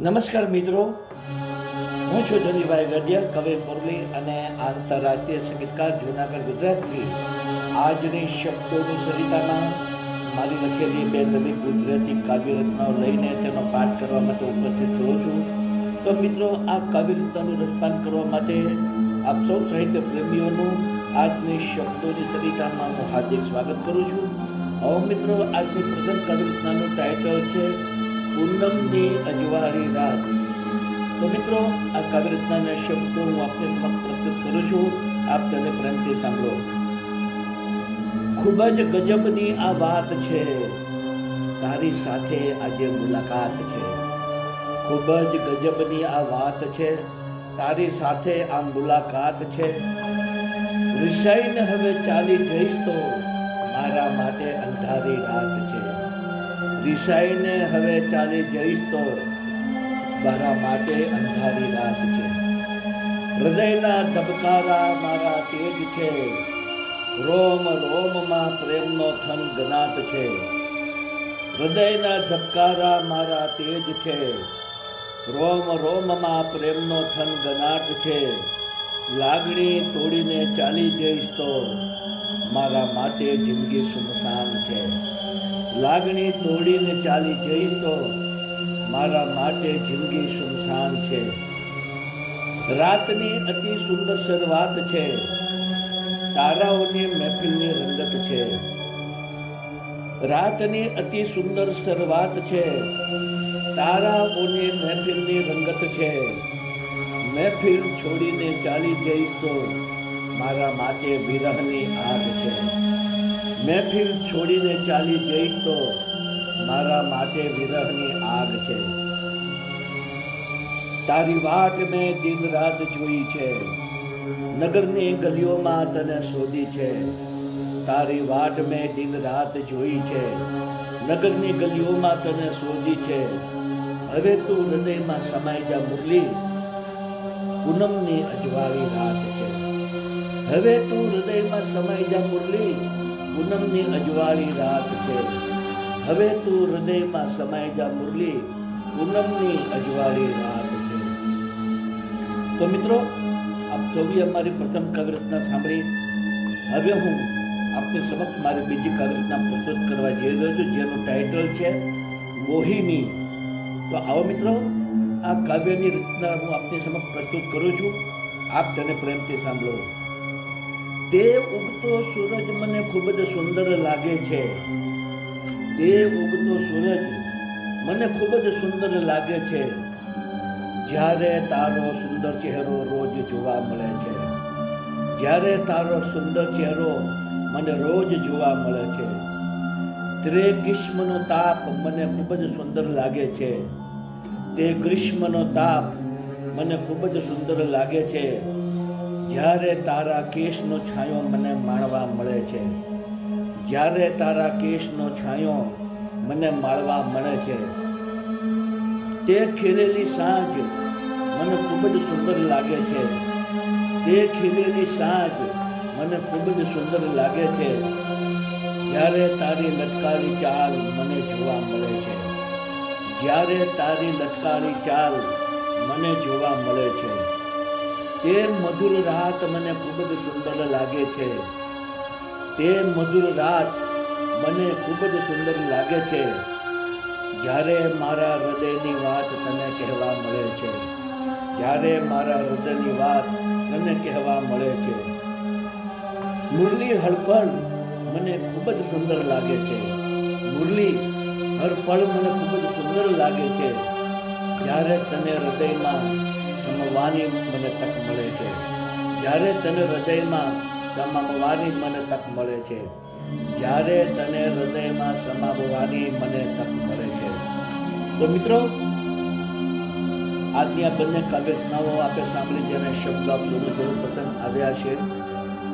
નમસ્કાર મિત્રો. હું છું ધનીભાઈ ગઢિયા, કવિ મુરલી અને આંતરરાષ્ટ્રીય સંગીતકાર જૂનાગઢ ગુજરાતથી. આજની શબ્દોની સરિતામાં મારી લખેલી બે નવી ગુજરાતી કાવ્યરચનાઓ લઈને તેનો પાઠ કરવા માટે ઉપસ્થિત થયો છું. તો મિત્રો, આ કાવ્યરચનાનું રસપાન કરવા માટે આપ સૌ સાહિત્ય પ્રેમીઓનું આજની શબ્દોની સરિતામાં હું હાર્દિક સ્વાગત કરું છું. હવે મિત્રો, આજની પ્રથમ કાવ્યરચનાનું ટાઇટલ છે પૂનમની અજવાળી રાત. તો મિત્રો, આ કાવ્યરચનાના શબ્દો હું આપને સમક્ષ પ્રસ્તુત કરું છું. આપ તેને પ્રેમથી સાંભળો. ખૂબ જ ગજબની આ વાત છે. તારી સાથે આજે મુલાકાત છે. ખૂબ જ ગજબની આ વાત છે. તારી સાથે આ મુલાકાત છે. રિસાઈને હવે ચાલી જઈશ તો મારા માટે અંધારી રાત છે. રિસાઈને હવે ચાલી જઈશ તો મારા માટે અંધારી રાત છે. હૃદયના ધબકારા મારા તેજ છે. રોમ, રોમમાં પ્રેમનો થન ગનાત છે. હૃદયના ધબકારા મારા તેજ છે. રોમ, રોમમાં પ્રેમનો થન ગનાટ છે. લાગણી તોડીને ચાલી જઈશ તો મારા માટે જિંદગી સુમસાન છે. લાગણી તોડીને ચાલી જઈશ તો મારા માટે જિંદગી સુમસાન છે. રાતની અતિ સુંદર શરૂઆત છે. તારાઓની મહેફિલની રંગત છે. રાતની અતિ સુંદર શરૂઆત છે. તારાઓની મહેફિલની રંગત છે. મહેફિલ છોડીને ચાલી જઈશ તો મારા માટે વિરહની આગ છે. મહેફિલ છોડીને ચાલી જઈશ તો મારા માટે વિરહની આગ છે. તારી વાટ મેં દિન રાત જોઈ છે. નગરની ગલીઓમાં તને શોધી છે. તારી વાટ મેં દિન રાત જોઈ છે. નગરની ગલીઓમાં તને શોધી છે. હવે તું હૃદયમાં સમાઈ જા મુરલી. પૂનમની અજવાળી રાત છે. હવે તું હૃદયમાં સમાઈ જા મુરલી. પૂનમની અજવાળી રાત છે. હવે તું હૃદયમાં સમાઈ જા મુરલી, પૂનમની અજવાળી રાત છે. તો મિત્રો, આપ સૌએ અમારી પ્રથમ કવિરત્ના સાંભળી. હવે હું આપની સમક્ષ મારી બીજી કવિરત્ના પ્રસ્તુત કરવા જઈ રહ્યો છું, જેનું ટાઇટલ છે મોહિની. તો આવો મિત્રો, આ કાવ્યની રચના હું આપની સમક્ષ પ્રસ્તુત કરું છું. આપ તેને પ્રેમથી સાંભળો. તે ઉગતો સૂરજ મને ખૂબ જ સુંદર લાગે છે. તે ઉગતો સૂરજ મને ખૂબ જ સુંદર લાગે છે. જ્યારે તારો સુંદર ચહેરો રોજ જોવા મળે છે. જ્યારે તારો સુંદર ચહેરો મને રોજ જોવા મળે છે. તે ગ્રીષ્મનો તાપ મને ખૂબ જ સુંદર લાગે છે. તે ગ્રીષ્મનો તાપ મને ખૂબ જ સુંદર લાગે છે. જ્યારે તારા કેશનો છાંયો મને માણવા મળે છે, જ્યારે તારા કેશનો છાંયો મને માળવા મળે છે, તે ખીલેલી સાંજ મને ખૂબ જ સુંદર લાગે છે. તે ખીલેલી સાંજ મને ખૂબ જ સુંદર લાગે છે. જ્યારે તારી લટકારી ચાલ મને જોવા મળે છે, જ્યારે તારી લટકારી ચાલ મને જોવા મળે છે. તે મધુર રાત મને ખૂબ જ સુંદર લાગે છે તે મધુર રાત મને ખૂબ જ સુંદર લાગે છે. જ્યારે મારા હૃદયની વાત તને કહેવા મળે છે, જ્યારે મારા હૃદયની વાત તને કહેવા મળે છે. મુરલી હળપળ મને ખૂબ જ સુંદર લાગે છે. મુરલી હળપળ મને ખૂબ જ સુંદર લાગે છે. જ્યારે તને હૃદયમાં સમવાની મને તક મળે છે. જ્યારે તને હૃદયમાં સમાવવાની મને તક મળે છે. જ્યારે તને હૃદયમાં સમાવવાની મને તક મળે છે. તો મિત્રો, આજની આ બંને કાવ્યરચનાઓ આપે સાંભળી જેને શબ્દ આપ જરૂર પસંદ આવ્યા છે.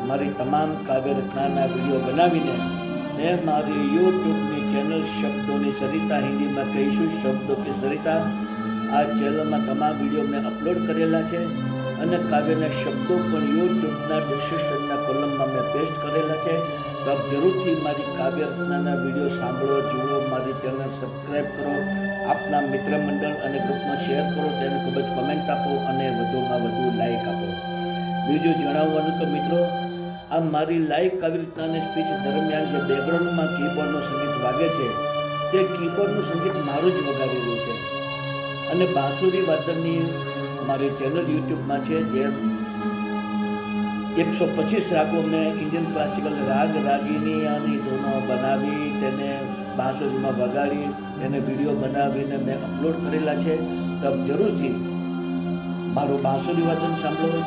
મારી તમામ કાવ્યરચનાના વીડિયો બનાવીને મેં મારી યુટ્યુબની ચેનલ શબ્દોની સરિતા હિન્દીમાં કહીશું. શબ્દો કે સરિતા? આ ચેનલમાં તમામ વીડિયો મેં અપલોડ કરેલા છે અને કાવ્યના શબ્દો પણ યુટ્યુબના ડિસ્ક્રિપ્શનના કોલમમાં મેં પેસ્ટ કરેલા છે. તો આપ જરૂરથી મારી કાવ્ય રચનાના વીડિયો સાંભળો, જુઓ, મારી ચેનલ સબસ્ક્રાઈબ કરો, આપના મિત્ર મંડળ અને ગ્રુપમાં શેર કરો, તેને ખૂબ જ કોમેન્ટ આપો અને વધુમાં વધુ લાઇક આપો. બીજું જણાવવાનું તો મિત્રો, આ મારી લાઈવ કાવ્ય રીતના સ્પીચ દરમિયાન જે બેકગ્રાઉન્ડમાં કીબોર્ડનું સંગીત વાગે છે, તે કીબોર્ડનું સંગીત મારું જ વગાડેલું છે. અને બાંસુરી વાદનની મારી ચેનલ યુટ્યુબમાં છે, જે એકસો પચીસ રાગો મેં ઇન્ડિયન ક્લાસિકલ રાગ રાગીની આની ધૂનો બનાવી, તેને બાંસુરીમાં વગાડી, તેને વીડિયો બનાવીને મેં અપલોડ કરેલા છે. તો જરૂરથી મારું બાંસુરી વાદન સાંભળો,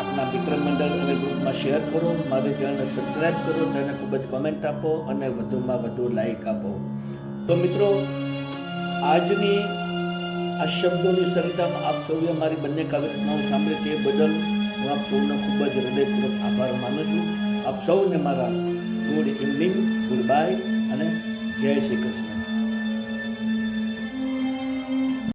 આપના મિત્ર મંડળ અને ગ્રુપમાં શેર કરો, મારી ચેનલને સબસ્ક્રાઈબ કરો, તેને ખૂબ જ કોમેન્ટ આપો અને વધુમાં વધુ લાઈક આપો. તો મિત્રો, આજની આ શબ્દોની સરિતામાં આપ સૌએ મારી બંને કાવ્યરચનાઓ સાંભળે તે બદલ હું આપ સૌનો ખૂબ જ હૃદયપૂર્વક આભાર માનું છું. આપ સૌને મારા ગુડ ઇવનિંગ, ગુડ બાય અને જય શ્રી કૃષ્ણ.